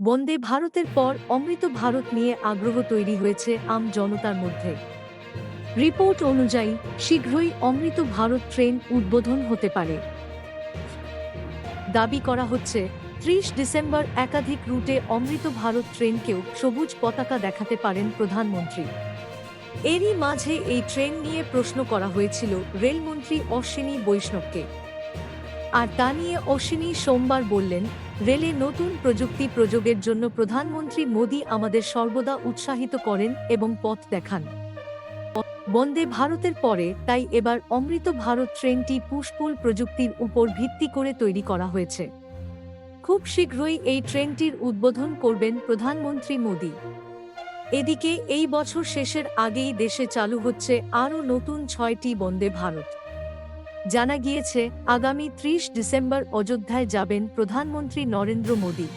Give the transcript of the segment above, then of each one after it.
বন্দে ভারতের পর অমৃত ভারত নিয়ে আগ্রহ তৈরি হয়েছে আম জনতার মধ্যে। রিপোর্ট অনুযায়ী, শীঘ্রই অমৃত ভারত ট্রেন উদ্বোধন হতে পারে। দাবি করা হচ্ছে, ত্রিশ ডিসেম্বর একাধিক রুটে অমৃত ভারত ট্রেনকেও সবুজ পতাকা দেখাতে পারেন প্রধানমন্ত্রী। এরই মাঝে এই ট্রেন নিয়ে প্রশ্ন করা হয়েছিল রেলমন্ত্রী অশ্বিনী বৈষ্ণবকে। আর তা নিয়ে অশ্বিনী সোমবার বললেন রেলে নতুন প্রযুক্তি প্রযোগের জন্য প্রধানমন্ত্রী মোদী আমাদের সর্বদা উৎসাহিত করেন এবং পথ দেখান। বন্দে ভারতের পরে, তাই এবার অমৃত ভারত ট্রেনটি পুষ্পুল প্রযুক্তির উপর ভিত্তি করে তৈরি করা হয়েছে। খুব শীঘ্রই এই ট্রেনটির উদ্বোধন করবেন প্রধানমন্ত্রী মোদী। এদিকে, এই বছর শেষের আগেই দেশে চালু হচ্ছে আরও নতুন ছয়টি বন্দে ভারত। জানা গিয়েছে, আগামী ত্রিশ ডিসেম্বর অযোধ্যায় যাবেন প্রধানমন্ত্রী নরেন্দ্র মোদী।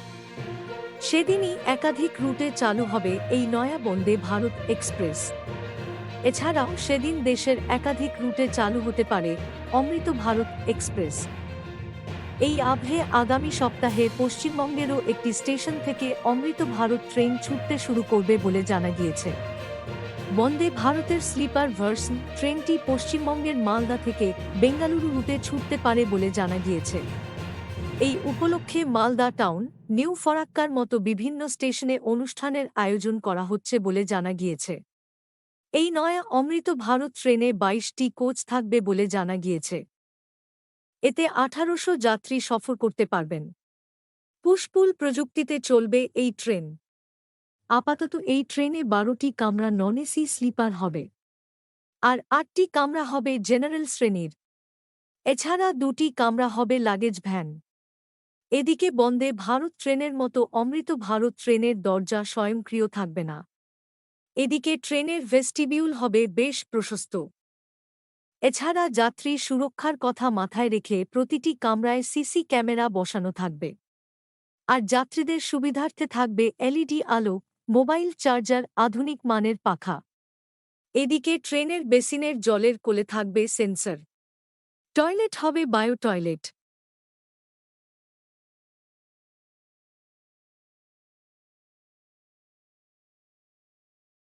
সেদিনই একাধিক রুটে চালু হবে এই নয়া বন্দে ভারত এক্সপ্রেস। এছাড়াও সেদিন দেশের একাধিক রুটে চালু হতে পারে অমৃত ভারত এক্সপ্রেস। এই আভে আগামী সপ্তাহে পশ্চিমবঙ্গেরও একটি স্টেশন থেকে অমৃত ভারত ট্রেন ছুটতে শুরু করবে বলে জানা গিয়েছে। বন্দে ভারতের স্লিপার ভার্সন ট্রেনটি পশ্চিমবঙ্গের মালদা থেকে বেঙ্গালুরু রুটে ছুটতে পারে বলে জানা গিয়েছে। এই উপলক্ষে মালদা টাউন, নিউ ফরাক্কার মতো বিভিন্ন স্টেশনে অনুষ্ঠানের আয়োজন করা হচ্ছে বলে জানা গিয়েছে। এই নয়া অমৃত ভারত ট্রেনে বাইশটি কোচ থাকবে বলে জানা গিয়েছে। এতে আঠারোশো যাত্রী সফর করতে পারবেন। পুষ্পুল প্রযুক্তিতে চলবে এই ট্রেন। আপাতত এই ট্রেনে বারোটি কামরা নন এসি স্লিপার হবে আর আটটি কামরা হবে জেনারেল শ্রেণির। এছাড়া দুটি কামরা হবে লাগেজ ভ্যান। এদিকে বন্দে ভারত ট্রেনের মতো অমৃত ভারত ট্রেনের দরজা স্বয়ংক্রিয় থাকবে না। এদিকে ট্রেনের ভেস্টিবিউল হবে বেশ প্রশস্ত। এছাড়া যাত্রী সুরক্ষার কথা মাথায় রেখে প্রতিটি কামরায় সিসি ক্যামেরা বসানো থাকবে। আর যাত্রীদের সুবিধার্থে থাকবে এলইডি আলো মোবাইল চার্জার আধুনিক মানের পাখা। এদিকে ট্রেনের বেসিনের জলের কোলে থাকবে সেন্সর। টয়লেট হবে বায়ো টয়লেট।